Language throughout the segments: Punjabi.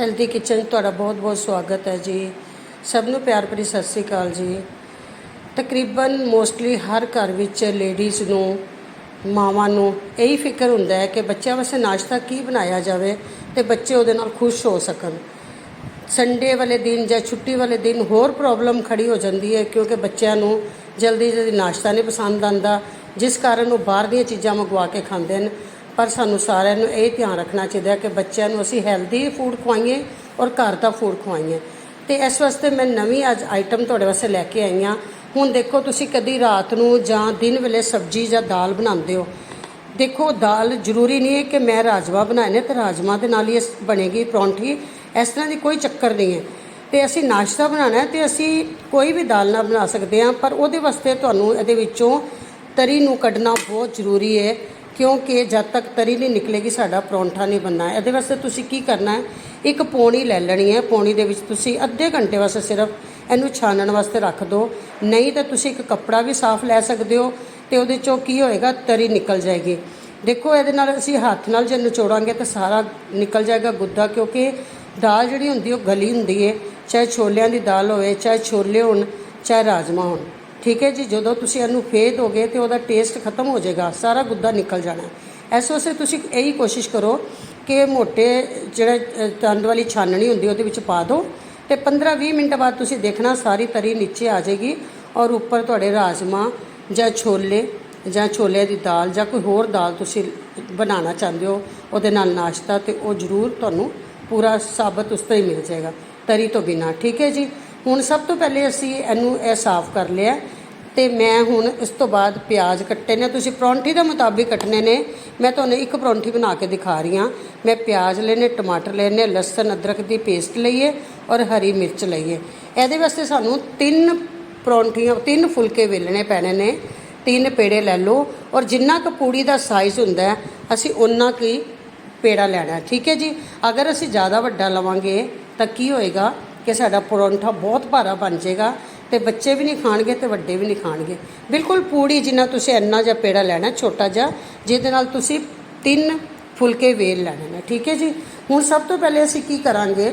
ਹੈਲਦੀ ਕਿਚਨ 'ਚ ਤੁਹਾਡਾ ਬਹੁਤ-ਬਹੁਤ ਸਵਾਗਤ ਹੈ ਜੀ। ਸਭ ਨੂੰ ਪਿਆਰ ਭਰੀ ਸਤਿ ਸ੍ਰੀ ਅਕਾਲ ਜੀ। ਤਕਰੀਬਨ ਮੋਸਟਲੀ ਹਰ ਘਰ ਵਿੱਚ ਲੇਡੀਜ਼ ਨੂੰ, ਮਾਵਾਂ ਨੂੰ ਇਹੀ ਫਿਕਰ ਹੁੰਦਾ ਹੈ ਕਿ ਬੱਚਿਆਂ ਵਾਸਤੇ ਨਾਸ਼ਤਾ ਕੀ ਬਣਾਇਆ ਜਾਵੇ ਤੇ ਬੱਚੇ ਉਹਦੇ ਨਾਲ ਖੁਸ਼ ਹੋ ਸਕਣ। ਸੰਡੇ ਵਾਲੇ ਦਿਨ ਜਾਂ ਛੁੱਟੀ ਵਾਲੇ ਦਿਨ ਹੋਰ ਪ੍ਰੋਬਲਮ ਖੜੀ ਹੋ ਜਾਂਦੀ ਹੈ ਕਿਉਂਕਿ ਬੱਚਿਆਂ ਨੂੰ ਜਲਦੀ ਜਲਦੀ ਨਾਸ਼ਤਾ ਨਹੀਂ ਪਸੰਦ ਆਉਂਦਾ, ਜਿਸ ਕਾਰਨ ਉਹ ਬਾਹਰ ਦੀਆਂ ਚੀਜ਼ਾਂ ਮੰਗਵਾ ਕੇ ਖਾਂਦੇ ਨੇ ਪਰ ਸਾਨੂੰ ਸਾਰਿਆਂ ਨੂੰ ਇਹ ਧਿਆਨ ਰੱਖਣਾ ਚਾਹੀਦਾ ਕਿ ਬੱਚਿਆਂ ਨੂੰ ਅਸੀਂ ਹੈਲਦੀ ਫੂਡ ਖਵਾਈਏ ਔਰ ਘਰ ਦਾ ਫੂਡ ਖਵਾਈਏ। ਤੇ ਇਸ ਵਾਸਤੇ ਮੈਂ ਨਵੀਂ ਅੱਜ ਆਈਟਮ ਤੁਹਾਡੇ ਵਾਸਤੇ ਲੈ ਕੇ ਆਈ ਹਾਂ। ਹੁਣ ਦੇਖੋ ਤੁਸੀਂ ਕਦੀ ਰਾਤ ਨੂੰ ਜਾਂ ਦਿਨ ਵੇਲੇ ਸਬਜ਼ੀ ਜਾਂ ਦਾਲ ਬਣਾਉਂਦੇ ਹੋ। ਦੇਖੋ, ਦਾਲ ਜ਼ਰੂਰੀ ਨਹੀਂ ਹੈ ਕਿ ਮੈਂ ਰਾਜਮਾ ਬਣਾਏ ਨੇ ਤੇ ਰਾਜਮਾ ਦੇ ਨਾਲ ਹੀ ਇਹ ਬਣੇਗੀ ਪਰੌਂਠੀ। ਇਸ ਤਰ੍ਹਾਂ ਦੀ ਕੋਈ ਚੱਕਰ ਨਹੀਂ ਹੈ। ਤੇ ਅਸੀਂ ਨਾਸ਼ਤਾ ਬਣਾਉਣਾ ਹੈ ਤੇ ਅਸੀਂ ਕੋਈ ਵੀ ਦਾਲ ਨਾਲ ਬਣਾ ਸਕਦੇ ਹਾਂ, ਪਰ ਉਹਦੇ ਵਾਸਤੇ ਤੁਹਾਨੂੰ ਇਹਦੇ ਵਿੱਚੋਂ ਤਰੀ ਨੂੰ ਕੱਢਣਾ ਬਹੁਤ ਜ਼ਰੂਰੀ ਹੈ। ਕਿਉਂਕਿ ਜਦ ਤੱਕ ਤਰੀ ਨਹੀਂ ਨਿਕਲੇਗੀ, ਸਾਡਾ ਪਰੌਂਠਾ ਨਹੀਂ ਬਣਨਾ ਇਹਦੇ ਵਾਸਤੇ ਤੁਸੀਂ ਕੀ ਕਰਨਾ ਹੈ? ਇੱਕ ਪੌਣੀ ਲੈ ਲੈਣੀ ਹੈ। ਪੌਣੀ ਦੇ ਵਿੱਚ ਤੁਸੀਂ ਅੱਧੇ ਘੰਟੇ ਵਾਸਤੇ ਸਿਰਫ ਇਹਨੂੰ ਛਾਣਨ ਵਾਸਤੇ ਰੱਖ ਦਿਓ। ਨਹੀਂ ਤਾਂ ਤੁਸੀਂ ਇੱਕ ਕੱਪੜਾ ਵੀ ਸਾਫ਼ ਲੈ ਸਕਦੇ ਹੋ ਤੇ ਉਹਦੇ ਚੋਂ ਕੀ ਹੋਏਗਾ? ਤਰੀ ਨਿਕਲ ਜਾਏਗੀ। ਦੇਖੋ, ਇਹਦੇ ਨਾਲ ਅਸੀਂ ਹੱਥ ਨਾਲ ਜੇ ਨਿਚੋੜਾਂਗੇ ਤਾਂ ਸਾਰਾ ਨਿਕਲ ਜਾਏਗਾ ਗੁੱਦਾ, ਕਿਉਂਕਿ ਦਾਲ ਜਿਹੜੀ ਹੁੰਦੀ, ਉਹ ਗਲੀ ਹੁੰਦੀ ਹੈ ਚਾਹੇ ਛੋਲਿਆਂ ਦੀ ਦਾਲ ਹੋਵੇ, ਚਾਹੇ ਛੋਲੇ ਹੋਣ, ਚਾਹੇ ਰਾਜਮਾ ਹੋਣ। ਠੀਕ ਹੈ ਜੀ? ਜਦੋਂ ਤੁਸੀਂ ਇਹਨੂੰ ਫੇਰ ਦੋਗੇ ਤੇ ਉਹਦਾ ਟੇਸਟ ਖਤਮ ਹੋ ਜਾਏਗਾ। ਸਾਰਾ ਗੁੱਦਾ ਨਿਕਲ ਜਾਣਾ। ਹੈ। ਇਸ ਵਾਸਤੇ ਤੁਸੀਂ ਇਹੀ ਕੋਸ਼ਿਸ਼ ਕਰੋ ਕਿ ਮੋਟੇ ਜਿਹੜੇ ਤੰਦ ਵਾਲੀ ਛਾਨਣੀ ਹੁੰਦੀ ਉਹਦੇ ਵਿੱਚ ਪਾ ਦਿਓ। ਤੇ 15-20 ਮਿੰਟ ਬਾਅਦ ਤੁਸੀਂ ਦੇਖਣਾ ਸਾਰੀ ਤਰੀ ਨੀਚੇ ਆ ਜਾਏਗੀ ਔਰ ਉੱਪਰ ਤੁਹਾਡੇ ਰਾਜਮਾ ਜਾਂ ਛੋਲੇ ਜਾਂ ਛੋਲੇ ਦੀ ਦਾਲ ਜਾਂ ਕੋਈ ਹੋਰ ਦਾਲ ਤੁਸੀਂ ਬਣਾਉਣਾ ਚਾਹੁੰਦੇ ਹੋ, ਉਹਦੇ ਨਾਲ ਨਾਸ਼ਤਾ ਤੇ ਉਹ ਜ਼ਰੂਰ ਤੁਹਾਨੂੰ ਪੂਰਾ ਸਾਬਤ ਉਸ ਤਰ੍ਹਾਂ ਹੀ ਮਿਲ ਜਾਏਗਾ, ਤਰੀ ਤੋਂ ਬਿਨਾ। ਠੀਕ ਹੈ ਜੀ? ਹੁਣ ਸਭ ਤੋਂ ਪਹਿਲੇ ਅਸੀਂ ਇਹਨੂੰ ਇਹ ਸਾਫ਼ ਕਰ ਲਿਆ ਤੇ ਮੈਂ ਹੁਣ ਇਸ ਤੋਂ ਬਾਅਦ ਪਿਆਜ਼ ਕੱਟੇ ਨੇ। ਤੁਸੀਂ ਪਰੌਂਠੀ ਦੇ ਮੁਤਾਬਿਕ ਕੱਟਨੇ ਨੇ। ਮੈਂ ਤੁਹਾਨੂੰ ਇੱਕ ਪਰੌਂਠੀ ਬਣਾ ਕੇ ਦਿਖਾ ਰਹੀ ਹਾਂ। ਮੈਂ ਪਿਆਜ਼ ਲੈਨੇ, ਟਮਾਟਰ ਲੈਨੇ, ਲਸਣ, ਅਦਰਕ ਦੀ ਪੇਸਟ ਲਈਏ ਔਰ ਹਰੀ ਮਿਰਚ ਲਈਏ। ਇਹਦੇ ਵਾਸਤੇ ਸਾਨੂੰ ਤਿੰਨ ਪਰੌਂਠੀਆਂ, ਤਿੰਨ ਫੁਲਕੇ ਵੇਲਣੇ ਪੈਣੇ ਨੇ। ਤਿੰਨ ਪੇੜੇ ਲੈ ਲਓ ਔਰ ਜਿੰਨਾ ਕੁ ਪੂੜੀ ਦਾ ਸਾਈਜ਼ ਹੁੰਦਾ ਅਸੀਂ ਉਹਨਾਂ ਕੁ ਹੀ ਪੇੜਾ ਲੈਣਾ ਠੀਕ ਹੈ ਜੀ? ਅਗਰ ਅਸੀਂ ਜ਼ਿਆਦਾ ਵੱਡਾ ਲਵਾਂਗੇ ਤਾਂ ਕੀ ਹੋਏਗਾ? ਕਿ ਸਾਡਾ ਪਰੌਂਠਾ ਬਹੁਤ ਭਾਰਾ ਬਣ ਜਾਏਗਾ ਤੇ ਬੱਚੇ ਵੀ ਨਹੀਂ ਖਾਣਗੇ ਤੇ ਵੱਡੇ ਵੀ ਨਹੀਂ ਖਾਣਗੇ। ਬਿਲਕੁਲ ਪੂੜੀ ਜਿੰਨਾ ਤੁਸੀਂ ਇੰਨਾ ਜਿਹਾ ਪੇੜਾ ਲੈਣਾ, ਛੋਟਾ ਜਿਹਾ, ਜਿਹਦੇ ਨਾਲ ਤੁਸੀਂ ਤਿੰਨ ਫੁਲਕੇ ਵੇਲ ਲੈਣੇ ਨੇ, ਠੀਕ ਹੈ ਜੀ? ਹੁਣ ਸਭ ਤੋਂ ਪਹਿਲੇ ਅਸੀਂ ਕੀ ਕਰਾਂਗੇ?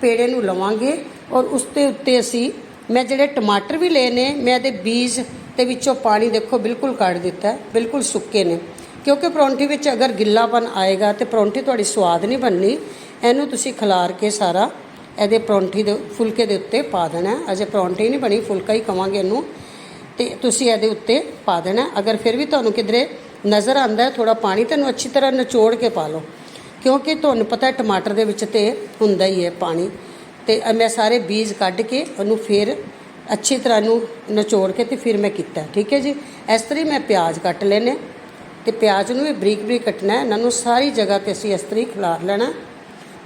ਪੇੜੇ ਨੂੰ ਲਵਾਂਗੇ ਔਰ ਉਸ ਦੇ ਉੱਤੇ ਅਸੀਂ, ਮੈਂ ਜਿਹੜੇ ਟਮਾਟਰ ਵੀ ਲਏ ਨੇ, ਮੈਂ ਇਹਦੇ ਬੀਜ ਤੇ ਵਿੱਚੋਂ ਪਾਣੀ ਦੇਖੋ ਬਿਲਕੁਲ ਕੱਢ ਦਿੱਤਾ ਹੈ, ਬਿਲਕੁਲ ਸੁੱਕੇ ਨੇ। ਕਿਉਂਕਿ ਪਰੌਂਠੀ ਵਿੱਚ ਅਗਰ ਗਿੱਲਾਪਨ ਆਏਗਾ ਤੇ ਪਰੌਂਠੀ ਤੁਹਾਡੀ ਸਵਾਦ ਨਹੀਂ ਬਣਨੀ, ਇਹਨੂੰ ਤੁਸੀਂ ਖਿਲਾਰ ਕੇ ਸਾਰਾ ਇਹਦੇ ਪਰੌਂਠੀ ਦੇ ਫੁਲਕੇ ਦੇ ਉੱਤੇ ਪਾ ਦੇਣਾ ਅਜੇ ਪਰੌਂਠੀ ਨਹੀਂ ਬਣੀ, ਫੁਲਕਾ ਹੀ ਕਵਾਂਗੇ ਇਹਨੂੰ। ਤੇ ਤੁਸੀਂ ਇਹਦੇ ਉੱਤੇ ਪਾ ਦੇਣਾ ਅਗਰ ਫਿਰ ਵੀ ਤੁਹਾਨੂੰ ਕਿਧਰੇ ਨਜ਼ਰ ਆਂਦਾ ਹੈ ਥੋੜਾ ਪਾਣੀ ਤੈਨੂੰ ਅੱਛੀ ਤਰ੍ਹਾਂ ਨਿਚੋੜ ਕੇ ਪਾ ਲਓ। ਕਿਉਂਕਿ ਤੁਹਾਨੂੰ ਪਤਾ ਟਮਾਟਰ ਦੇ ਵਿੱਚ ਤੇ ਹੁੰਦਾ ਹੀ ਹੈ ਪਾਣੀ। ਤੇ ਮੈਂ ਸਾਰੇ ਬੀਜ ਕੱਢ ਕੇ ਉਹਨੂੰ ਫਿਰ ਅੱਛੀ ਤਰ੍ਹਾਂ ਨੂੰ ਨਿਚੋੜ ਕੇ ਤੇ ਫਿਰ ਮੈਂ ਕੀਤਾ ਠੀਕ ਹੈ ਜੀ? ਇਸ ਤਰ੍ਹਾਂ ਹੀ ਮੈਂ ਪਿਆਜ਼ ਕੱਟ ਲੈਨੇ ਤੇ ਪਿਆਜ਼ ਨੂੰ ਵੀ ਬਰੀਕ ਬਰੀਕ ਕੱਟਣਾ ਇਹਨਾਂ ਨੂੰ ਸਾਰੀ ਜਗ੍ਹਾ ਤੇ ਅਸੀਂ ਇਸ ਤਰ੍ਹਾਂ ਹੀ ਖਿਲਾਰ ਲੈਣਾ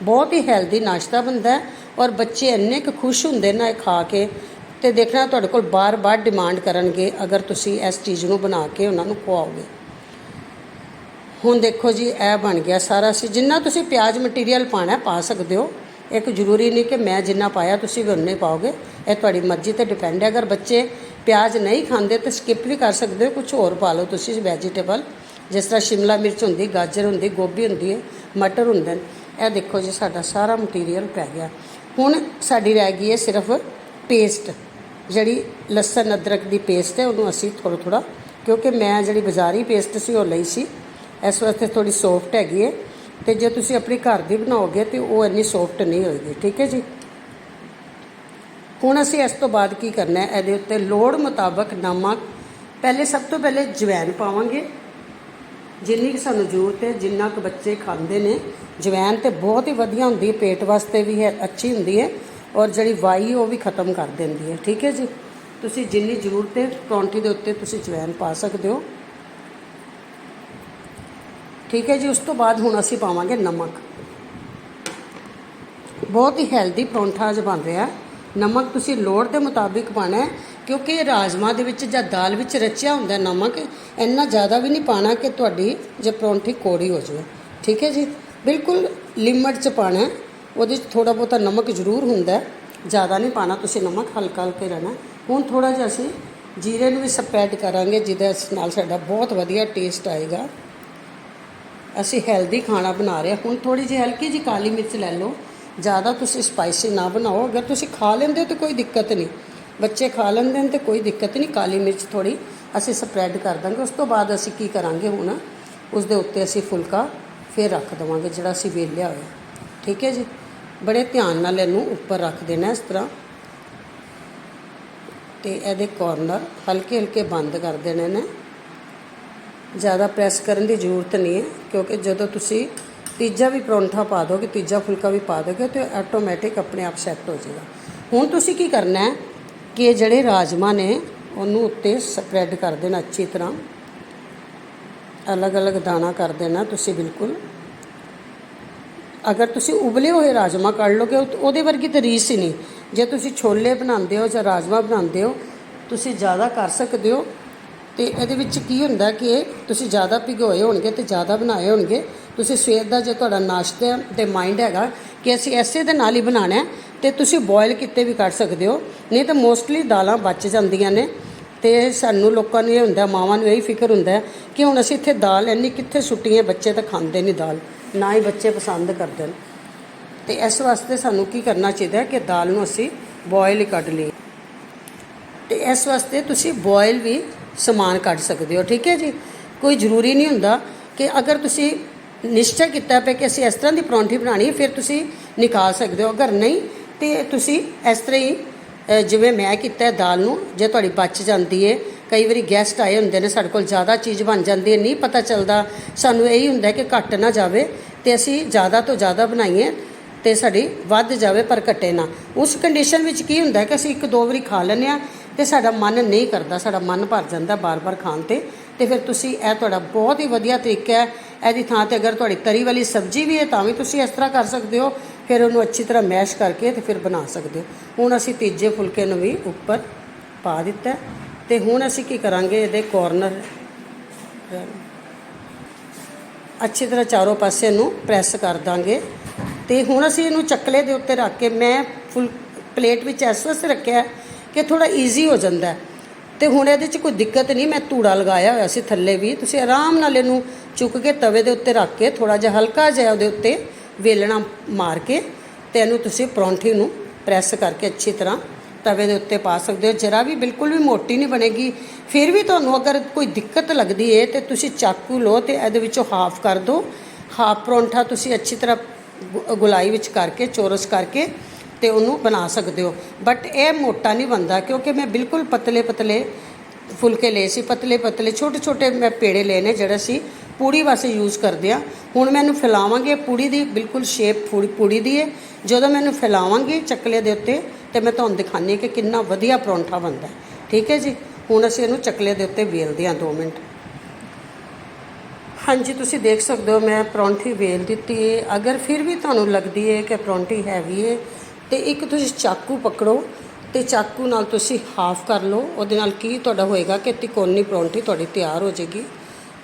ਬਹੁਤ ਹੀ ਹੈਲਦੀ ਨਾਸ਼ਤਾ ਬਣਦਾ ਹੈ। ਔਰ ਬੱਚੇ ਇੰਨੇ ਕੁ ਖੁਸ਼ ਹੁੰਦੇ ਨਾ ਇਹ ਖਾ ਕੇ ਤੇ ਦੇਖਣਾ ਤੁਹਾਡੇ ਕੋਲ ਬਾਰ-ਬਾਰ ਡਿਮਾਂਡ ਕਰਨਗੇ, ਅਗਰ ਤੁਸੀਂ ਇਸ ਚੀਜ਼ ਨੂੰ ਬਣਾ ਕੇ ਉਹਨਾਂ ਨੂੰ ਖਵਾਓਗੇ। ਹੁਣ ਦੇਖੋ ਜੀ, ਇਹ ਬਣ ਗਿਆ ਸਾਰਾ ਸੀ। ਜਿੰਨਾ ਤੁਸੀਂ ਪਿਆਜ਼ ਮਟੀਰੀਅਲ ਪਾਣਾ, ਪਾ ਸਕਦੇ ਹੋ। ਇੱਕ ਜ਼ਰੂਰੀ ਨਹੀਂ ਕਿ ਮੈਂ ਜਿੰਨਾ ਪਾਇਆ, ਤੁਸੀਂ ਵੀ ਉਨੇ ਪਾਓਗੇ। ਇਹ ਤੁਹਾਡੀ ਮਰਜ਼ੀ ਤੇ ਡਿਪੈਂਡ ਹੈ। ਅਗਰ ਬੱਚੇ ਪਿਆਜ਼ ਨਹੀਂ ਖਾਂਦੇ ਤਾਂ ਸਕਿਪ ਵੀ ਕਰ ਸਕਦੇ ਹੋ। ਕੁਝ ਹੋਰ ਪਾ ਲਓ ਤੁਸੀਂ ਵੈਜੀਟੇਬਲ ਜਿਸ ਤਰ੍ਹਾਂ ਸ਼ਿਮਲਾ ਮਿਰਚ ਹੁੰਦੀ, ਗਾਜਰ ਹੁੰਦੀ, ਗੋਭੀ ਹੁੰਦੀ ਹੈ, ਮਟਰ ਹੁੰਦੇ ਨੇ। ਇਹ ਦੇਖੋ ਜੀ, ਸਾਡਾ ਸਾਰਾ ਮਟੀਰੀਅਲ ਪੈ ਗਿਆ। ਹੁਣ ਸਾਡੀ ਰਹਿ ਗਈ ਹੈ ਸਿਰਫ ਪੇਸਟ ਜਿਹੜੀ ਲਸਣ, ਅਦਰਕ ਦੀ ਪੇਸਟ ਹੈ, ਉਹਨੂੰ ਅਸੀਂ ਥੋੜਾ ਥੋੜਾ ਕਿਉਂਕਿ ਮੈਂ ਜਿਹੜੀ ਬਾਜ਼ਾਰੀ ਪੇਸਟ ਸੀ, ਉਹ ਲਈ ਸੀ। ਇਸ ਵਾਸਤੇ ਥੋੜੀ ਸੌਫਟ ਹੈਗੀ ਹੈ। ਤੇ ਜੇ ਤੁਸੀਂ ਆਪਣੀ ਘਰ ਦੀ ਬਣਾਓਗੇ, ਤੇ ਉਹ ਇੰਨੀ ਸੌਫਟ ਨਹੀਂ ਹੋਏਗੀ। ਠੀਕ ਹੈ ਜੀ? ਹੁਣ ਅਸੀਂ ਇਸ ਤੋਂ ਬਾਅਦ ਕੀ ਕਰਨਾ ਹੈ? ਇਹਦੇ ਉੱਤੇ ਲੋੜ ਮੁਤਾਬਕ ਨਮਕ, ਪਹਿਲੇ ਸਭ ਤੋਂ ਪਹਿਲੇ ਜਵੈਨ ਪਾਵਾਂਗੇ। ਜਿੰਨੀ ਕਿ ਸਾਨੂੰ ਜ਼ਰੂਰਤ ਹੈ, ਜਿੰਨਾ ਕੁ ਬੱਚੇ ਖਾਂਦੇ ਨੇ ਜਵੈਨ ਤੇ ਬਹੁਤ ਹੀ ਵਧੀਆ ਹੁੰਦੀ ਹੈ, ਪੇਟ ਵਾਸਤੇ ਵੀ ਹੈ, ਅੱਛੀ ਹੁੰਦੀ ਹੈ ਔਰ ਜਿਹੜੀ ਵਾਈ ਉਹ ਵੀ ਖਤਮ ਕਰ ਦਿੰਦੀ ਹੈ। ਠੀਕ ਹੈ ਜੀ? ਤੁਸੀਂ ਜਿੰਨੀ ਜ਼ਰੂਰਤ ਹੈ ਪਰੌਂਠੀ ਦੇ ਉੱਤੇ ਤੁਸੀਂ ਜਵੈਨ ਪਾ ਸਕਦੇ ਹੋ। ਠੀਕ ਹੈ ਜੀ? ਉਸ ਤੋਂ ਬਾਅਦ ਹੁਣ ਅਸੀਂ ਪਾਵਾਂਗੇ ਨਮਕ। ਬਹੁਤ ਹੀ ਹੈਲਦੀ ਪਰੌਂਠਾ ਅੱਜ ਬਣ ਰਿਹਾ। ਨਮਕ ਤੁਸੀਂ ਲੋੜ ਦੇ ਮੁਤਾਬਿਕ ਪਾਣਾ ਹੈ। ਕਿਉਂਕਿ ਇਹ ਰਾਜਮਾ ਦੇ ਵਿੱਚ ਜਾਂ ਦਾਲ ਵਿੱਚ ਰਚਿਆ ਹੁੰਦਾ ਨਮਕ, ਇੰਨਾ ਜ਼ਿਆਦਾ ਵੀ ਨਹੀਂ ਪਾਣਾ ਕਿ ਤੁਹਾਡੀ ਜੇ ਪਰੌਂਠੀ ਕੋੜੀ ਹੋ ਜਾਵੇ। ਠੀਕ ਹੈ ਜੀ? ਬਿਲਕੁਲ ਲਿਮਟ 'ਚ ਪਾਣਾ ਉਹਦੇ 'ਚ ਥੋੜਾ ਬਹੁਤਾ ਨਮਕ ਜ਼ਰੂਰ ਹੁੰਦਾ ਜ਼ਿਆਦਾ ਨਹੀਂ ਪਾਣਾ, ਤੁਸੀਂ ਨਮਕ ਹਲਕਾ ਹਲਕੇ ਰਹਿਣਾ ਹੁਣ ਥੋੜਾ ਜਿਹਾ ਅਸੀਂ ਜੀਰੇ ਨੂੰ ਵੀ ਸਪਰੈਡ ਕਰਾਂਗੇ, ਜਿਹਦੇ ਨਾਲ ਸਾਡਾ ਬਹੁਤ ਵਧੀਆ ਟੇਸਟ ਆਏਗਾ। ਅਸੀਂ ਹੈਲਦੀ ਖਾਣਾ ਬਣਾ ਰਹੇ ਹਾਂ। ਹੁਣ ਥੋੜੀ ਜਿਹੀ ਹਲਕੀ ਜਿਹੀ ਕਾਲੀ ਮਿਰਚ ਲੈ ਲਓ। ਜ਼ਿਆਦਾ ਤੁਸੀਂ ਸਪਾਈਸੀ ਨਾ ਬਣਾਓ। ਅਗਰ ਤੁਸੀਂ ਖਾ ਲੈਂਦੇ ਹੋ ਤਾਂ ਕੋਈ ਦਿੱਕਤ ਨਹੀਂ। ਬੱਚੇ ਖਾ ਲੈਂਦੇ ਨੇ ਤੇ ਕੋਈ ਦਿੱਕਤ ਨਹੀਂ, ਕਾਲੀ ਮਿਰਚ ਥੋੜੀ ਅਸੀਂ ਸਪਰੈਡ ਕਰ ਦਾਂਗੇ। ਉਸ ਤੋਂ ਬਾਅਦ ਅਸੀਂ ਕੀ ਕਰਾਂਗੇ ਹੁਣ? ਉਸ ਦੇ ਉੱਤੇ ਅਸੀਂ ਫੁਲਕਾ ਫਿਰ ਰੱਖ ਦੇਵਾਂਗੇ, ਜਿਹੜਾ ਅਸੀਂ ਵੇਲਿਆ ਹੋਇਆ। ਠੀਕ ਹੈ ਜੀ? ਬੜੇ ਧਿਆਨ ਨਾਲ ਇਹਨੂੰ ਉੱਪਰ ਰੱਖ ਦੇਣਾ ਇਸ ਤਰ੍ਹਾਂ। ਤੇ ਇਹਦੇ ਕੋਰਨਰ ਹਲਕੇ ਹਲਕੇ ਬੰਦ ਕਰ ਦੇਣੇ ਨੇ। ਜ਼ਿਆਦਾ ਪ੍ਰੈਸ ਕਰਨ ਦੀ ਜ਼ਰੂਰਤ ਨਹੀਂ ਹੈ, ਕਿਉਂਕਿ ਜਦੋਂ ਤੁਸੀਂ ਤੀਜਾ ਵੀ ਪਰੌਂਠਾ ਪਾ ਦੋਗੇ, ਤੀਜਾ ਫੁਲਕਾ ਵੀ ਪਾ ਦੋਗੇ, ਤੇ ਆਟੋਮੈਟਿਕ ਆਪਣੇ ਆਪ ਸੈੱਟ ਹੋ ਜਾਏਗਾ। ਹੁਣ ਤੁਸੀਂ ਕੀ ਕਰਨਾ ਹੈ? ਕਿ ਇਹ ਜਿਹੜੇ ਰਾਜਮਾ ਨੇ, ਉਹਨੂੰ ਉੱਤੇ ਸਪਰੈਡ ਕਰ ਦੇਣਾ ਅੱਛੀ ਤਰ੍ਹਾਂ। ਅਲੱਗ-ਅਲੱਗ ਦਾਣਾ ਕਰ ਦੇਣਾ ਤੁਸੀਂ ਬਿਲਕੁਲ। ਅਗਰ ਤੁਸੀਂ ਉਬਲੇ ਹੋਏ ਰਾਜਮਾ ਕੱਢ ਲੋਗੇ ਉਹਦੇ ਵਰਗੀ ਤਾਂ ਰੀਸ ਹੀ ਨਹੀਂ। ਜੇ ਤੁਸੀਂ ਛੋਲੇ ਬਣਾਉਂਦੇ ਹੋ ਜਾਂ ਰਾਜਮਾ ਬਣਾਉਂਦੇ ਹੋ, ਤੁਸੀਂ ਜ਼ਿਆਦਾ ਕਰ ਸਕਦੇ ਹੋ। ਤੇ ਇਹਦੇ ਵਿੱਚ ਕੀ ਹੁੰਦਾ ਕਿ ਤੁਸੀਂ ਜ਼ਿਆਦਾ ਭਿਗੋਏ ਹੋਣਗੇ ਤੇ ਜ਼ਿਆਦਾ ਬਣਾਏ ਹੋਣਗੇ। ਤੁਸੀਂ ਸਵੇਰ ਦਾ ਜੇ ਤੁਹਾਡਾ ਨਾਸ਼ਤਾ ਤੇ ਮਾਈਂਡ ਹੈਗਾ ਕਿ ਅਸੀਂ ਐਸੇ ਦੇ ਨਾਲ ਹੀ ਬਣਾਉਣਾ ਹੈ, ਤੇ ਤੁਸੀਂ ਬੋਇਲ ਕੀਤੇ ਵੀ ਕਰ ਸਕਦੇ ਹੋ। ਨਹੀਂ ਤਾਂ ਮੋਸਟਲੀ ਦਾਲਾਂ ਬਚ ਜਾਂਦੀਆਂ ਨੇ। ਤੇ ਸਾਨੂੰ ਲੋਕਾਂ ਨੂੰ ਇਹ ਹੁੰਦਾ, ਮਾਵਾਂ ਨੂੰ ਇਹੀ ਫਿਕਰ ਹੁੰਦਾ ਕਿ ਹੁਣ ਅਸੀਂ ਇੱਥੇ ਦਾਲ ਇੰਨੀ ਕਿੱਥੇ ਸੁੱਟੀਏ ਬੱਚੇ ਤਾਂ ਖਾਂਦੇ ਨਹੀਂ ਦਾਲ, ਨਾ ਹੀ ਬੱਚੇ ਪਸੰਦ ਕਰਦੇ ਨੇ। ਤੇ ਇਸ ਵਾਸਤੇ ਸਾਨੂੰ ਕੀ ਕਰਨਾ ਚਾਹੀਦਾ ਕਿ ਦਾਲ ਨੂੰ ਅਸੀਂ ਬੋਇਲ ਹੀ ਕੱਢ ਲਈਏ। ਤੇ ਇਸ ਵਾਸਤੇ ਤੁਸੀਂ ਬੋਇਲ ਵੀ ਸਮਾਨ ਕੱਢ ਸਕਦੇ ਹੋ, ਠੀਕ ਹੈ ਜੀ? ਕੋਈ ਜ਼ਰੂਰੀ ਨਹੀਂ ਹੁੰਦਾ ਕਿ ਅਗਰ ਤੁਸੀਂ ਨਿਸ਼ਚੈ ਕੀਤਾ ਪਿਆ ਕਿ ਅਸੀਂ ਇਸ ਤਰ੍ਹਾਂ ਦੀ ਪਰੌਂਠੀ ਬਣਾਣੀ ਹੈ, ਫਿਰ ਤੁਸੀਂ ਨਿਕਾਲ ਸਕਦੇ ਹੋ। ਅਗਰ ਨਹੀਂ, ਤੇ ਤੁਸੀਂ ਇਸ ਤਰ੍ਹਾਂ ਹੀ ਜਿਵੇਂ ਮੈਂ ਕੀਤਾ ਦਾਲ ਨੂੰ, ਜੇ ਤੁਹਾਡੀ ਬਚ ਜਾਂਦੀ ਹੈ ਕਈ ਵਾਰੀ ਗੈਸਟ ਆਏ ਹੁੰਦੇ ਨੇ, ਸਾਡੇ ਕੋਲ ਜ਼ਿਆਦਾ ਚੀਜ਼ ਬਣ ਜਾਂਦੀ ਹੈ ਨਹੀਂ ਪਤਾ ਚੱਲਦਾ। ਸਾਨੂੰ ਇਹੀ ਹੁੰਦਾ ਕਿ ਘੱਟ ਨਾ ਜਾਵੇ, ਤੇ ਅਸੀਂ ਜ਼ਿਆਦਾ ਤੋਂ ਜ਼ਿਆਦਾ ਬਣਾਈਏ, ਤੇ ਸਾਡੀ ਵੱਧ ਜਾਵੇ ਪਰ ਘਟੇ ਨਾ। ਉਸ ਕੰਡੀਸ਼ਨ ਵਿੱਚ ਕੀ ਹੁੰਦਾ ਕਿ ਅਸੀਂ ਇੱਕ ਦੋ ਵਾਰੀ ਖਾ ਲੈਂਦੇ ਆ ਤੇ ਸਾਡਾ ਮਨ ਨਹੀਂ ਕਰਦਾ, ਸਾਡਾ ਮਨ ਭਰ ਜਾਂਦਾ ਬਾਰ-ਬਾਰ ਖਾਣ ਤੇ। ਤੇ ਫਿਰ ਤੁਸੀਂ ਇਹ ਤੁਹਾਡਾ ਬਹੁਤ ਹੀ ਵਧੀਆ ਤਰੀਕਾ ਹੈ। ਇਹਦੀ ਥਾਂ ਤੇ ਅਗਰ ਤੁਹਾਡੀ ਤਰੀ ਵਾਲੀ ਸਬਜ਼ੀ ਵੀ ਹੈ, ਤਾਂ ਵੀ ਤੁਸੀਂ ਇਸ ਤਰ੍ਹਾਂ ਕਰ ਸਕਦੇ ਹੋ। ਫਿਰ ਉਹਨੂੰ ਅੱਛੀ ਤਰ੍ਹਾਂ ਮੈਸ਼ ਕਰਕੇ ਤੇ ਫਿਰ ਬਣਾ ਸਕਦੇ ਹੋ। ਹੁਣ ਅਸੀਂ ਤੀਜੇ ਫੁਲਕੇ ਨੂੰ ਵੀ ਉੱਪਰ ਪਾ ਦਿੱਤਾ ਹੈ। ਤੇ ਹੁਣ ਅਸੀਂ ਕੀ ਕਰਾਂਗੇ, ਇਹਦੇ ਕਾਰਨਰ ਅੱਛੀ ਤਰ੍ਹਾਂ ਚਾਰੋਂ ਪਾਸੇ ਨੂੰ ਪ੍ਰੈਸ ਕਰ ਦਾਂਗੇ। ਤੇ ਹੁਣ ਅਸੀਂ ਇਹਨੂੰ ਚੱਕਲੇ ਦੇ ਉੱਤੇ ਰੱਖ ਕੇ ਮੈਂ ਫੁੱਲ ਪਲੇਟ ਵਿੱਚ ਇਸ ਵਾਸਤੇ ਰੱਖਿਆ ਕਿ ਥੋੜਾ ਈਜ਼ੀ ਹੋ ਜਾਂਦਾ ਹੈ। ਤੇ ਹੁਣ ਇਹਦੇ 'ਚ ਕੋਈ ਦਿੱਕਤ ਨਹੀਂ, ਮੈਂ ਧੂੜਾ ਲਗਾਇਆ ਹੋਇਆ ਸੀ ਥੱਲੇ ਵੀ। ਤੁਸੀਂ ਆਰਾਮ ਨਾਲ ਇਹਨੂੰ ਚੁੱਕ ਕੇ ਤਵੇ ਦੇ ਉੱਤੇ ਰੱਖ ਕੇ ਥੋੜਾ ਜਿਹਾ ਹਲਕਾ ਜਿਹਾ ਉਹਦੇ ਉੱਤੇ ਵੇਲਣਾ ਮਾਰ ਕੇ ਤੇ ਇਹਨੂੰ ਤੁਸੀਂ ਪਰੌਂਠੀ ਨੂੰ ਪ੍ਰੈਸ ਕਰਕੇ ਅੱਛੀ ਤਰ੍ਹਾਂ ਤਵੇ ਦੇ ਉੱਤੇ ਪਾ ਸਕਦੇ ਹੋ। ਜਰਾ ਵੀ ਬਿਲਕੁਲ ਵੀ ਮੋਟੀ ਨਹੀਂ ਬਣੇਗੀ। ਫਿਰ ਵੀ ਤੁਹਾਨੂੰ ਅਗਰ ਕੋਈ ਦਿੱਕਤ ਲੱਗਦੀ ਹੈ ਤੇ ਤੁਸੀਂ ਚਾਕੂ ਲਓ ਤੇ ਇਹਦੇ ਵਿੱਚੋਂ ਹਾਫ ਕਰ ਦਿਓ ਹਾਫ ਪਰੌਂਠਾ ਤੁਸੀਂ ਅੱਛੀ ਤਰ੍ਹਾਂ ਗੁ- ਗੁਲਾਈ ਵਿੱਚ ਕਰਕੇ, ਚੋਰਸ ਕਰਕੇ ਤੇ ਉਹਨੂੰ ਬਣਾ ਸਕਦੇ ਹੋ। ਬਟ ਇਹ ਮੋਟਾ ਨਹੀਂ ਬਣਦਾ ਕਿਉਂਕਿ ਮੈਂ ਬਿਲਕੁਲ ਪਤਲੇ ਪਤਲੇ ਫੁਲਕੇ ਲਏ ਸੀ, ਪਤਲੇ ਪਤਲੇ, ਛੋਟੇ ਛੋਟੇ ਮੈਂ ਪੇੜੇ ਲਏ ਨੇ ਜਿਹੜਾ ਸੀ ਪੂੜੀ ਵਾਸਤੇ ਯੂਜ਼ ਕਰਦੇ ਆ ਹੁਣ ਮੈਨੂੰ ਫੈਲਾਵਾਂਗੇ, ਪੂੜੀ ਦੀ ਬਿਲਕੁਲ ਸ਼ੇਪ ਪੂੜੀ ਪੂੜੀ ਦੀ ਹੈ ਜਦੋਂ ਮੈਨੂੰ ਫੈਲਾਵਾਂਗੀ ਚੱਕਲੇ ਦੇ ਉੱਤੇ ਤੇ ਮੈਂ ਤੁਹਾਨੂੰ ਦਿਖਾਣੀ ਕਿ ਕਿੰਨਾ ਵਧੀਆ ਪਰੌਂਠਾ ਬਣਦਾ ਠੀਕ ਹੈ ਜੀ? ਹੁਣ ਅਸੀਂ ਇਹਨੂੰ ਚੱਕਲੇ ਦੇ ਉੱਤੇ ਵੇਲਦੇ ਹਾਂ 2 ਮਿੰਟ। ਹਾਂਜੀ, ਤੁਸੀਂ ਦੇਖ ਸਕਦੇ ਹੋ ਮੈਂ ਪਰੌਂਠੀ ਵੇਲ ਦਿੱਤੀ ਹੈ ਅਗਰ ਫਿਰ ਵੀ ਤੁਹਾਨੂੰ ਲੱਗਦੀ ਹੈ ਕਿ ਪਰੌਂਠੀ ਹੈਵੀ ਹੈ ਤੇ ਇੱਕ ਤੁਸੀਂ ਚਾਕੂ ਪਕੜੋ ਤੇ ਚਾਕੂ ਨਾਲ ਤੁਸੀਂ ਹਾਫ ਕਰ ਲਓ। ਉਹਦੇ ਨਾਲ ਕੀ ਤੁਹਾਡਾ ਹੋਏਗਾ ਕਿ ਤਿਕੋਣੀ ਪਰੌਂਠੀ ਤੁਹਾਡੀ ਤਿਆਰ ਹੋ ਜਾਏਗੀ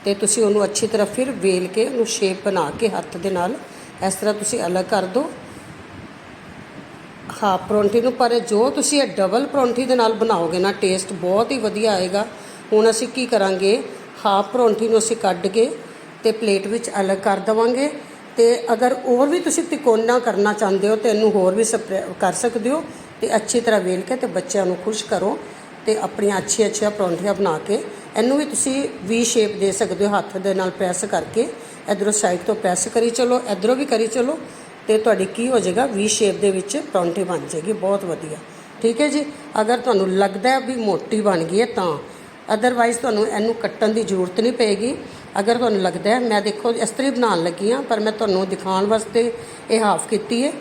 ਤੇ ਤੁਸੀਂ ਉਹਨੂੰ ਅੱਛੀ ਤਰ੍ਹਾਂ ਫਿਰ ਵੇਲ ਕੇ ਉਹਨੂੰ ਸ਼ੇਪ ਬਣਾ ਕੇ ਹੱਥ ਦੇ ਨਾਲ ਇਸ ਤਰ੍ਹਾਂ ਤੁਸੀਂ ਅਲੱਗ ਕਰ ਦਿਓ ਹਾਫ ਪਰੌਂਠੀ ਨੂੰ ਪਰ ਜੋ ਤੁਸੀਂ ਇਹ ਡਬਲ ਪਰੌਂਠੀ ਦੇ ਨਾਲ ਬਣਾਓਗੇ ਨਾ ਟੇਸਟ ਬਹੁਤ ਹੀ ਵਧੀਆ ਆਏਗਾ। ਹੁਣ ਅਸੀਂ ਕੀ ਕਰਾਂਗੇ? ਹਾਫ ਪਰੌਂਠੀ ਨੂੰ ਅਸੀਂ ਕੱਢ ਕੇ ਤੇ ਪਲੇਟ ਵਿੱਚ ਅਲੱਗ ਕਰ ਦਵਾਂਗੇ। ਤੇ ਅਗਰ ਹੋਰ ਵੀ ਤੁਸੀਂ ਤਿਕੋਨਾ ਕਰਨਾ ਚਾਹੁੰਦੇ ਹੋ ਤੇ ਇਹਨੂੰ ਹੋਰ ਵੀ ਸਪਰੈ ਕਰ ਸਕਦੇ ਹੋ ਤੇ ਅੱਛੀ ਤਰ੍ਹਾਂ ਵੇਲ ਕੇ ਤੇ ਬੱਚਿਆਂ ਨੂੰ ਖੁਸ਼ ਕਰੋ ਤੇ ਆਪਣੀਆਂ ਅੱਛੀਆਂ ਅੱਛੀਆਂ ਪਰੌਂਠੀਆਂ ਬਣਾ ਕੇ ਇਹਨੂੰ ਵੀ ਤੁਸੀਂ ਵੀ ਸ਼ੇਪ ਦੇ ਸਕਦੇ ਹੋ, ਹੱਥ ਦੇ ਨਾਲ ਪ੍ਰੈਸ ਕਰਕੇ। ਇਧਰੋਂ ਸਾਈਡ ਤੋਂ ਪ੍ਰੈਸ ਕਰੀ ਚਲੋ, ਇਧਰੋਂ ਵੀ ਕਰੀ ਚਲੋ ਤੇ ਤੁਹਾਡੀ ਕੀ ਹੋ ਜਾਏਗਾ, ਵੀ ਸ਼ੇਪ ਦੇ ਵਿੱਚ ਪਰੌਂਠੀ ਬਣ ਜਾਏਗੀ, ਬਹੁਤ ਵਧੀਆ। ਠੀਕ ਹੈ ਜੀ? ਅਗਰ ਤੁਹਾਨੂੰ ਲੱਗਦਾ ਹੈ ਵੀ ਮੋਟੀ ਬਣ ਗਈ ਹੈ ਤਾਂ ਅਦਰਵਾਈਜ਼ ਤੁਹਾਨੂੰ ਇਹਨੂੰ ਕੱਟਣ ਦੀ ਜ਼ਰੂਰਤ ਨਹੀਂ ਪਏਗੀ। ਅਗਰ ਤੁਹਾਨੂੰ ਲੱਗਦਾ ਹੈ, ਮੈਂ ਦੇਖੋ ਇਸ ਤਰ੍ਹਾਂ ਹੀ ਬਣਾਉਣ ਲੱਗੀ ਹਾਂ, ਪਰ ਮੈਂ ਤੁਹਾਨੂੰ ਦਿਖਾਉਣ ਵਾਸਤੇ ਇਹ ਹਾਫ ਕੀਤੀ ਹੈ।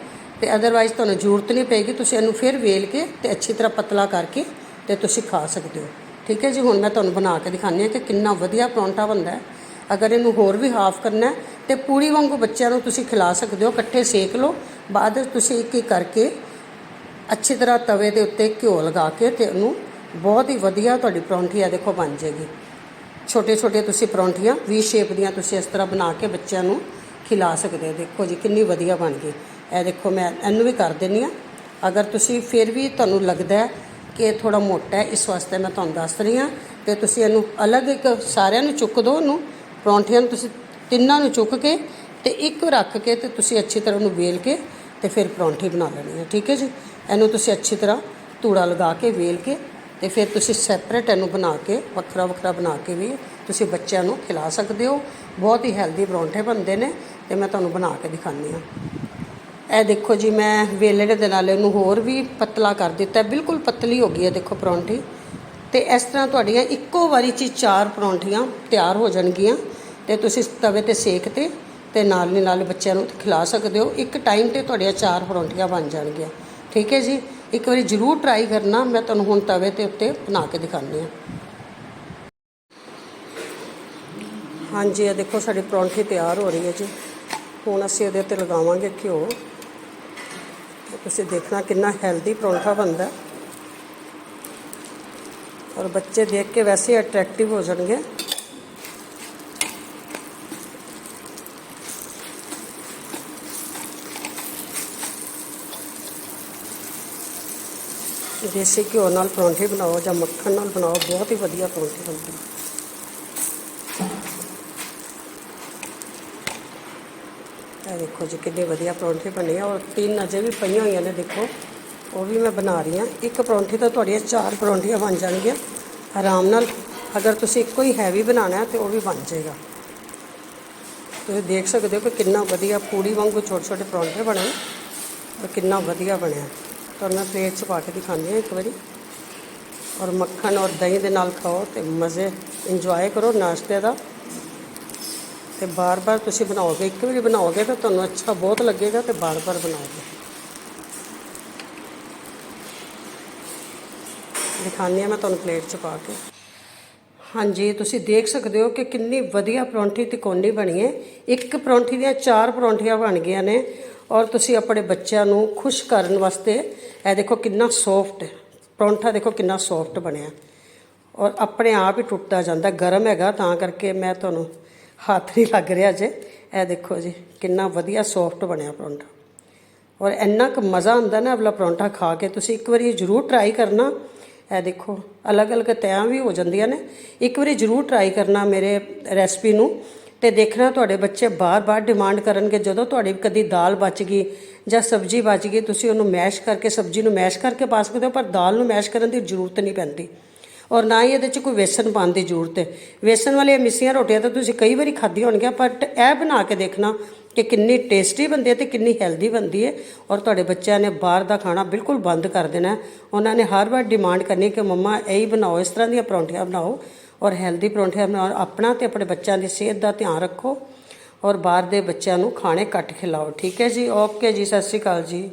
ਤੇ ਅਦਰਵਾਈਜ਼ ਤੁਹਾਨੂੰ ਜ਼ਰੂਰਤ ਨਹੀਂ ਪਏਗੀ, ਤੁਸੀਂ ਇਹਨੂੰ ਫਿਰ ਵੇਲ ਕੇ ਤੇ ਅੱਛੀ ਤਰ੍ਹਾਂ ਪਤਲਾ ਕਰਕੇ ਤੇ ਤੁਸੀਂ ਖਾ ਸਕਦੇ ਹੋ। ਠੀਕ ਹੈ ਜੀ, ਹੁਣ ਮੈਂ ਤੁਹਾਨੂੰ ਬਣਾ ਕੇ ਦਿਖਾਉਂਦੀ ਹਾਂ ਕਿ ਕਿੰਨਾ ਵਧੀਆ ਪਰੌਂਠਾ ਬਣਦਾ ਹੈ। ਅਗਰ ਇਹਨੂੰ ਹੋਰ ਵੀ ਹਾਫ ਕਰਨਾ ਹੈ, ਤੇ ਪੂਰੀ ਵਾਂਗੂ ਬੱਚਿਆਂ ਨੂੰ ਤੁਸੀਂ ਖਿਲਾ ਸਕਦੇ ਹੋ, ਇਕੱਠੇ ਸੇਕ ਲਓ। ਬਾਅਦ ਵਿੱਚ ਤੁਸੀਂ ਇੱਕ ਇੱਕ ਕਰਕੇ ਅੱਛੀ ਤਰ੍ਹਾਂ ਤਵੇ ਦੇ ਉੱਤੇ ਘਿਓ ਲਗਾ ਕੇ ਤੇ ਉਹਨੂੰ ਬਹੁਤ ਹੀ ਵਧੀਆ ਤੁਹਾਡੀ ਪਰੌਂਠੀ ਆ ਦੇਖੋ ਬਣ ਜਾਏਗੀ। ਛੋਟੇ ਛੋਟੇ ਤੁਸੀਂ ਪਰੌਂਠੀਆਂ, ਵੀ ਸ਼ੇਪ ਦੀਆਂ ਤੁਸੀਂ ਇਸ ਤਰ੍ਹਾਂ ਬਣਾ ਕੇ ਬੱਚਿਆਂ ਨੂੰ ਖਿਲਾ ਸਕਦੇ ਹੋ। ਦੇਖੋ ਜੀ, ਕਿੰਨੀ ਵਧੀਆ ਬਣ ਗਈ। ਇਹ ਦੇਖੋ, ਮੈਂ ਇਹਨੂੰ ਵੀ ਕਰ ਦਿੰਨੀ ਆ ਅਗਰ ਤੁਸੀਂ ਫਿਰ ਵੀ ਤੁਹਾਨੂੰ ਲੱਗਦਾ ਹੈ ਕਿ ਇਹ ਥੋੜਾ ਮੋਟਾ ਹੈ, ਇਸ ਵਾਸਤੇ ਮੈਂ ਤੁਹਾਨੂੰ ਦੱਸ ਰਹੀ ਹਾਂ ਤੇ ਤੁਸੀਂ ਇਹਨੂੰ ਅਲੱਗ ਇੱਕ ਸਾਰਿਆਂ ਨੂੰ ਚੁੱਕ ਦਿਓ ਉਹਨੂੰ ਪਰੌਂਠਿਆਂ ਨੂੰ ਤੁਸੀਂ ਤਿੰਨਾਂ ਨੂੰ ਚੁੱਕ ਕੇ ਤੇ ਇੱਕ ਰੱਖ ਕੇ ਤੇ ਤੁਸੀਂ ਅੱਛੀ ਤਰ੍ਹਾਂ ਉਹਨੂੰ ਵੇਲ ਕੇ ਤੇ ਤੇ ਫਿਰ ਪਰੌਂਠੀ ਬਣਾ ਲੈਣੀ ਹੈ। ਠੀਕ ਹੈ ਜੀ? ਇਹਨੂੰ ਤੁਸੀਂ ਅੱਛੀ ਤਰ੍ਹਾਂ ਤੂੜਾ ਲਗਾ ਕੇ ਵੇਲ ਕੇ ਤੇ ਫਿਰ ਤੁਸੀਂ ਸੈਪਰੇਟ ਇਹਨੂੰ ਬਣਾ ਕੇ, ਵੱਖਰਾ ਵੱਖਰਾ ਬਣਾ ਕੇ ਵੀ ਤੁਸੀਂ ਬੱਚਿਆਂ ਨੂੰ ਖਿਲਾ ਸਕਦੇ ਹੋ। ਬਹੁਤ ਹੀ ਹੈਲਦੀ ਪਰੌਂਠੇ ਬਣਦੇ ਨੇ ਤੇ ਮੈਂ ਤੁਹਾਨੂੰ ਬਣਾ ਕੇ ਦਿਖਾਉਂਦੀ ਹਾਂ। ਇਹ ਦੇਖੋ ਜੀ, ਮੈਂ ਵੇਲਣੇ ਦੇ ਨਾਲ ਇਹਨੂੰ ਹੋਰ ਵੀ ਪਤਲਾ ਕਰ ਦਿੱਤਾ। ਬਿਲਕੁਲ ਪਤਲੀ ਹੋ ਗਈ ਹੈ ਦੇਖੋ ਪਰੌਂਠੀ। ਤੇ ਇਸ ਤਰ੍ਹਾਂ ਤੁਹਾਡੀਆਂ ਇੱਕੋ ਵਾਰੀ 'ਚ ਚਾਰ ਪਰੌਂਠੀਆਂ ਤਿਆਰ ਹੋ ਜਾਣਗੀਆਂ। ਤੇ ਤੁਸੀਂ ਤਵੇ ਤੇ ਸੇਕ ਤੇ ਤੇ ਨਾਲ ਨਾਲ ਬੱਚਿਆਂ ਨੂੰ ਖਿਲਾ ਸਕਦੇ ਹੋ। ਇੱਕ ਟਾਈਮ ਤੇ ਤੁਹਾਡੀਆਂ ਚਾਰ ਪਰੌਂਠੀਆਂ ਬਣ ਜਾਣਗੀਆਂ। ਠੀਕ ਹੈ ਜੀ? ਇੱਕ ਵਾਰੀ ਜ਼ਰੂਰ ਟਰਾਈ ਕਰਨਾ, ਮੈਂ ਤੁਹਾਨੂੰ ਹੁਣ ਤਵੇ ਤੇ ਉੱਤੇ ਬਣਾ ਕੇ ਦਿਖਾਉਂਦੀ ਹਾਂ। ਹਾਂਜੀ, ਇਹ ਦੇਖੋ ਸਾਡੀ ਪਰੌਂਠੀ ਤਿਆਰ ਹੋ ਰਹੀ ਹੈ ਜੀ। ਹੁਣ ਅਸੀਂ ਉਹਦੇ ਉੱਤੇ ਲਗਾਵਾਂਗੇ ਘਿਓ। ਤੁਸੀਂ ਦੇਖਣਾ ਕਿੰਨਾ ਹੈਲਦੀ ਪਰੌਂਠਾ ਬਣਦਾ। ਔਰ ਬੱਚੇ ਦੇਖ ਕੇ ਵੈਸੇ ਅਟਰੈਕਟਿਵ ਹੋ ਜਾਣਗੇ। ਦੇਸੀ ਘਿਓ ਨਾਲ ਪਰੌਂਠੇ ਬਣਾਓ ਜਾਂ ਮੱਖਣ ਨਾਲ ਬਣਾਓ, ਬਹੁਤ ਹੀ ਵਧੀਆ ਪਰੌਂਠੇ ਬਣਦੇ ਨੇ। ਇਹ ਦੇਖੋ ਜੀ ਕਿੰਨੇ ਵਧੀਆ ਪਰੌਂਠੇ ਬਣੇ ਆ, ਔਰ ਤਿੰਨ ਅਜੇ ਵੀ ਪਈਆਂ ਹੋਈਆਂ ਨੇ, ਦੇਖੋ। ਉਹ ਵੀ ਮੈਂ ਬਣਾ ਰਹੀ ਹਾਂ। ਇੱਕ ਪਰੌਂਠੀ ਤਾਂ ਤੁਹਾਡੀਆਂ ਚਾਰ ਪਰੌਂਠੀਆਂ ਬਣ ਜਾਣਗੀਆਂ। ਆਰਾਮ ਨਾਲ ਅਗਰ ਤੁਸੀਂ ਇੱਕੋ ਹੀ ਹੈਵੀ ਬਣਾਉਣਾ ਹੈ ਤੇ ਉਹ ਵੀ ਬਣ ਜਾਏਗਾ। ਤੁਸੀਂ ਦੇਖ ਸਕਦੇ ਹੋ ਕਿ ਕਿੰਨਾ ਵਧੀਆ ਪੂੜੀ ਵਾਂਗੂ ਛੋਟੇ ਛੋਟੇ ਪਰੌਂਠੇ ਬਣੇ ਔਰ ਕਿੰਨਾ ਵਧੀਆ ਬਣਿਆ। ਤੁਹਾਨੂੰ ਮੈਂ ਪਲੇਟ 'ਚ ਪਾ ਕੇ ਦਿਖਾਉਂਦੀ ਹਾਂ ਇੱਕ ਵਾਰੀ। ਔਰ ਮੱਖਣ ਔਰ ਦਹੀਂ ਦੇ ਨਾਲ ਖਾਓ ਤੇ ਮਜ਼ੇ ਇੰਜੋਏ ਕਰੋ ਨਾਸ਼ਤੇ ਦਾ। ਤੇ ਬਾਰ-ਬਾਰ ਤੁਸੀਂ ਬਣਾਓਗੇ, ਇੱਕ ਵਾਰੀ ਬਣਾਓਗੇ ਤਾਂ ਤੁਹਾਨੂੰ ਅੱਛਾ ਬਹੁਤ ਲੱਗੇਗਾ ਤੇ ਬਾਰ-ਬਾਰ ਬਣਾਓਗੇ। ਦਿਖਾਉਂਦੀ ਹਾਂ ਮੈਂ ਤੁਹਾਨੂੰ ਪਲੇਟ 'ਚ ਪਾ ਕੇ। ਹਾਂਜੀ, ਤੁਸੀਂ ਦੇਖ ਸਕਦੇ ਹੋ ਕਿ ਕਿੰਨੀ ਵਧੀਆ ਪਰੌਂਠੀ ਤਿਕੋਣੀ ਬਣੀ ਹੈ। ਇੱਕ ਪਰੌਂਠੀ ਦੀਆਂ ਚਾਰ ਪਰੌਂਠੀਆਂ ਬਣ ਗਈਆਂ ਨੇ। ਔਰ ਤੁਸੀਂ ਆਪਣੇ ਬੱਚਿਆਂ ਨੂੰ ਖੁਸ਼ ਕਰਨ ਵਾਸਤੇ ਇਹ ਦੇਖੋ ਕਿੰਨਾ ਸੌਫਟ ਪਰੌਂਠਾ ਦੇਖੋ ਕਿੰਨਾ ਸੌਫਟ ਬਣਿਆ। ਔਰ ਆਪਣੇ ਆਪ ਹੀ ਟੁੱਟਦਾ ਜਾਂਦਾ, ਗਰਮ ਹੈਗਾ ਤਾਂ ਕਰਕੇ ਮੈਂ ਤੁਹਾਨੂੰ ਹੱਥ ਨਹੀਂ ਲੱਗ ਰਿਹਾ ਜੇ। ਇਹ ਦੇਖੋ ਜੀ, ਕਿੰਨਾ ਵਧੀਆ ਸੌਫਟ ਬਣਿਆ ਪਰੌਂਠਾ। ਔਰ ਇੰਨਾ ਕੁ ਮਜ਼ਾ ਆਉਂਦਾ ਨਾ ਅਵਲਾ ਪਰੌਂਠਾ ਖਾ ਕੇ, ਤੁਸੀਂ ਇੱਕ ਵਾਰੀ ਜ਼ਰੂਰ ਟਰਾਈ ਕਰਨਾ। ਇਹ ਦੇਖੋ, ਅਲੱਗ-ਅਲੱਗ ਤਿਆਂ ਵੀ ਹੋ ਜਾਂਦੀਆਂ ਨੇ। ਇੱਕ ਵਾਰੀ ਜ਼ਰੂਰ ਟਰਾਈ ਕਰਨਾ ਮੇਰੇ ਰੈਸਪੀ ਨੂੰ। ਤੇ ਦੇਖਣਾ ਤੁਹਾਡੇ ਬੱਚੇ ਬਾਰ-ਬਾਰ ਡਿਮਾਂਡ ਕਰਨਗੇ। ਜਦੋਂ ਤੁਹਾਡੀ ਕਦੀ ਦਾਲ ਬਚ ਗਈ ਜਾਂ ਸਬਜ਼ੀ ਬਚ ਗਈ, ਤੁਸੀਂ ਉਹਨੂੰ ਮੈਸ਼ ਕਰਕੇ, ਸਬਜ਼ੀ ਨੂੰ ਮੈਸ਼ ਕਰਕੇ ਪਾ ਸਕਦੇ ਹੋ, ਪਰ ਦਾਲ ਨੂੰ ਮੈਸ਼ ਕਰਨ ਦੀ ਜ਼ਰੂਰਤ ਨਹੀਂ ਪੈਂਦੀ। ਔਰ ਨਾ ਹੀ ਇਹਦੇ 'ਚ ਕੋਈ ਵੇਸਣ ਪਾਉਣ ਦੀ ਜ਼ਰੂਰਤ ਹੈ। ਵੇਸਣ ਵਾਲੀਆਂ ਮਿੱਸੀਆਂ, ਰੋਟੀਆਂ ਤਾਂ ਤੁਸੀਂ ਕਈ ਵਾਰੀ ਖਾਧੀਆਂ ਹੋਣਗੀਆਂ ਬਟ ਇਹ ਬਣਾ ਕੇ ਦੇਖਣਾ ਕਿ ਕਿੰਨੀ ਟੇਸਟੀ ਬਣਦੀ ਹੈ ਤੇ ਕਿੰਨੀ ਹੈਲਦੀ ਬਣਦੀ ਹੈ। ਔਰ ਤੁਹਾਡੇ ਬੱਚਿਆਂ ਨੇ ਬਾਹਰ ਦਾ ਖਾਣਾ ਬਿਲਕੁਲ ਬੰਦ ਕਰ ਦੇਣਾ ਉਹਨਾਂ ਨੇ ਹਰ ਵਾਰ ਡਿਮਾਂਡ ਕਰਨੀ ਕਿ ਮੰਮਾ, ਇਹੀ ਬਣਾਓ, ਇਸ ਤਰ੍ਹਾਂ ਦੀਆਂ ਪਰੌਂਠੀਆਂ ਬਣਾਓ। ਔਰ ਹੈਲਦੀ ਪਰੌਂਠੀਆਂ ਬਣਾਓ ਆਪਣਾ ਤੇ ਆਪਣੇ ਬੱਚਿਆਂ ਦੀ ਸਿਹਤ ਦਾ ਧਿਆਨ ਰੱਖੋ ਔਰ ਬਾਹਰ ਦੇ ਬੱਚਿਆਂ ਨੂੰ ਖਾਣੇ ਘੱਟ ਖਿਲਾਓ। ਠੀਕ ਹੈ ਜੀ? ਓਕੇ ਜੀ, ਸਤਿ ਸ਼੍ਰੀ ਅਕਾਲ ਜੀ।